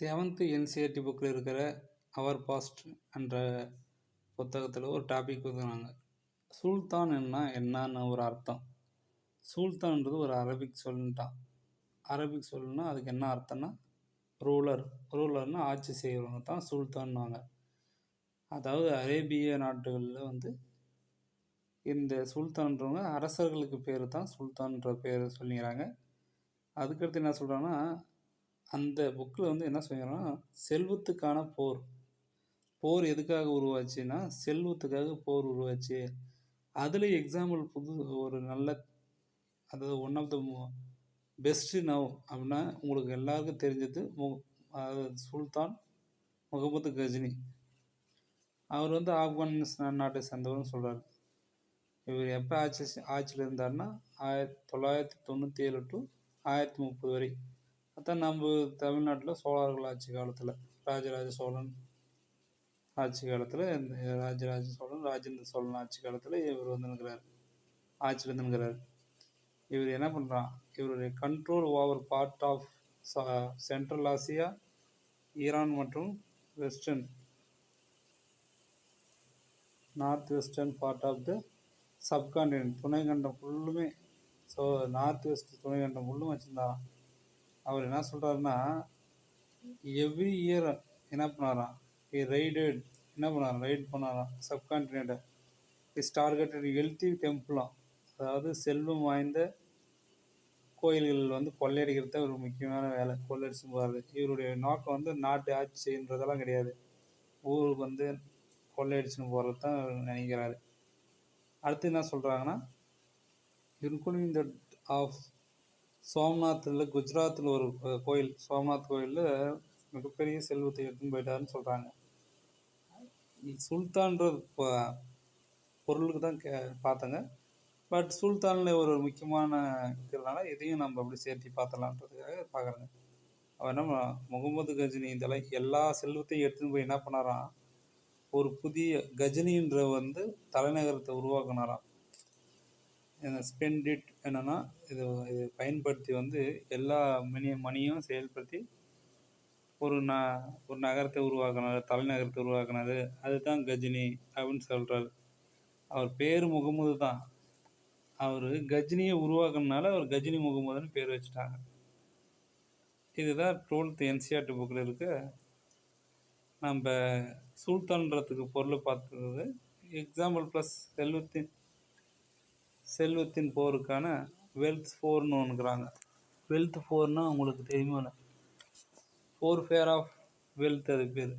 Seventh NCERT புக்கில் இருக்கிற அவர் past என்ற புத்தகத்தில் ஒரு டாபிக் கொடுக்குறாங்க. சுல்தான் என்ன என்னன்னு ஒரு அர்த்தம். சுல்தான்ன்றது ஒரு அரபிக் சொல்லிட்டான் அரபிக் சொல்லுன்னா அதுக்கு என்ன அர்த்தம்னா ரூலர் ரூலர்னால் ஆட்சி செய்கிறவங்க தான் சுல்தான்வாங்க அதாவது அரேபிய நாடுகளில் வந்து இந்த சுல்தான்றவங்க அரசர்களுக்கு பேர் தான் சுல்தான்ற பேர் சொல்லிக்கிறாங்க. அதுக்கடுத்து என்ன சொல்கிறாங்கன்னா அந்த புக்கில் வந்து என்ன சொல்லிக்கிறாங்கன்னா செல்வத்துக்கான போர். போர் எதுக்காக உருவாச்சுன்னா செல்வத்துக்காக போர் உருவாச்சு. அதில் எக்ஸாம்பிள் புது ஒரு நல்ல அதாவது one of the best now அப்படின்னா உங்களுக்கு எல்லாருக்கும் தெரிஞ்சது மு சுல்தான் முகமது கஜினி. அவர் வந்து ஆப்கானிஸ்தான் நாட்டை சேர்ந்தவர்னு சொல்கிறார் இவர் எப்போ ஆட்சி ஆட்சியில் இருந்தார்னா ஆயிரத்தி தொள்ளாயிரத்தி தொண்ணூற்றி ஏழு டு ஆயிரத்தி முப்பது வரை. அதான் நம்ம தமிழ்நாட்டில் சோழர்கள் ஆட்சி காலத்தில் ராஜராஜ சோழன் ஆட்சி காலத்தில் இந்த ராஜராஜ சோழன் ராஜேந்திர சோழன் ஆட்சி காலத்தில் இவர் வந்துருக்கிறார் ஆட்சியில் இருந்துருக்கிறார் இவர் என்ன பண்ணுறான் இவருடைய control over part of central Asia Iran மற்றும் western north western part of the subcontinent துணைக்கண்டம் ஃபுல்லுமே ஸோ நார்த் வெஸ்ட் துணைக்கண்டம் ஃபுல்லும் வச்சுருந்தாராம் அவர் என்ன சொல்கிறாருன்னா எவ்ரி இயர் என்ன பண்ணாராம் he ரைடு என்ன பண்ணாராம் ரைட் பண்ணாராம் சப்கான்டினெண்ட்டை இஸ் டார்கெட்டட் ஹெல்த்தி டெம்பிளாம் அதாவது செல்வம் வாய்ந்த கோயில்கள் வந்து கொள்ளையடிக்கிறது ஒரு முக்கியமான வேலை. கொள்ளையடிச்சு போகிறது இவருடைய நோக்கம் வந்து நாட்டு ஆட்சி செய்யுன்றதெல்லாம் கிடையாது. ஊருக்கு வந்து கொள்ளையடிச்சுன்னு போகிறது தான் நினைக்கிறாரு. அடுத்து என்ன சொல்கிறாங்கன்னா இன்க்ளூடிங் த ஆஃப் சோம்நாத்தில் குஜராத்தில் ஒரு கோயில் சோம்நாத் கோயிலில் மிகப்பெரிய செல்வத்தை எடுத்துன்னு போயிட்டாருன்னு சொல்கிறாங்க சுல்தான்ற பொருளுக்கு தான் கே பார்த்தங்க. பட் சுல்தானில் ஒரு முக்கியமான இருக்கிறதுனால இதையும் நம்ம அப்படி சேர்த்து பார்த்தலான்றதுக்காக பார்க்குறேங்க. அவர் என்ன முகமது கஜினி இதெல்லாம் எல்லா செல்வத்தையும் எடுத்துன்னு போய் என்ன பண்ணாராம்? ஒரு புதிய கஜினின்ற வந்து தலைநகரத்தை உருவாக்குனாராம். ஸ்பெண்டிட் என்னென்னா இது இது பயன்படுத்தி வந்து எல்லா மணி மணியும் செயல்படுத்தி ஒரு ந ஒரு நகரத்தை உருவாக்கினார் தலைநகரத்தை உருவாக்குனார் அதுதான் கஜினி அப்படின்னு சொல்கிறார் அவர் பேர் முகமது தான். அவர் கஜினியை உருவாக்குனால அவர் கஜினி முகமதுன்னு பேர் வச்சுட்டாங்க. இதுதான் டுவெல்த் என்சிஆர்டி புக்கில் இருக்க. நம்ம சுல்தான்றதுக்கு பொருள் பார்த்துருது எக்ஸாம்பிள் ப்ளஸ் செல்வத்தின் செல்வத்தின் போருக்கான வெல்த் ஃபோர்னு ஒன்றுக்குறாங்க வெல்த் ஃபோர்னால் உங்களுக்கு தெரியுமா ஃபோர் ஃபேர் ஆஃப் வெல்த் அது பேர்.